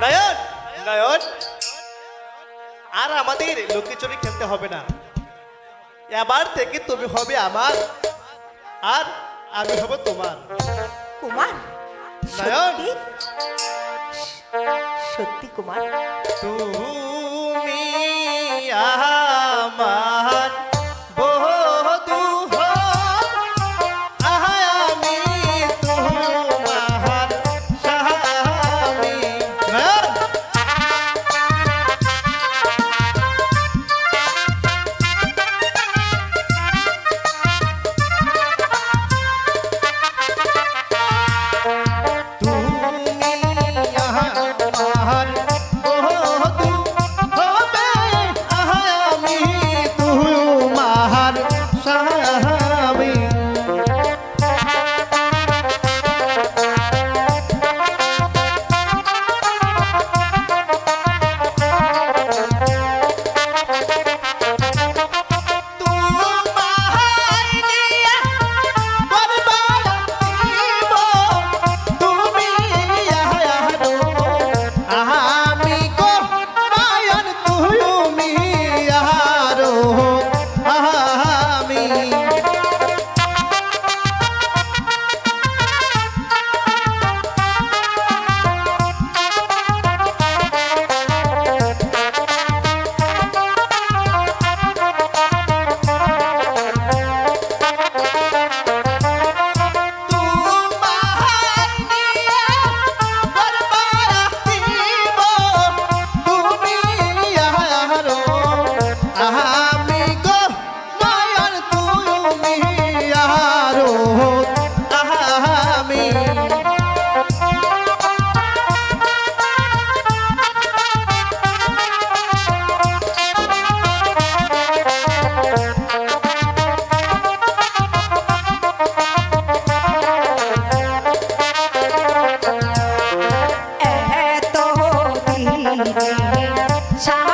নয়ন নয়ন। আর আমাদের লুকিচুরি খেলতে হবে না। এবার থেকে তুমি হবে আমার আর আমি হব তোমার। কুমার নয়ন। সত্যি? সত্যি কুমার। তুমি আমার সাহা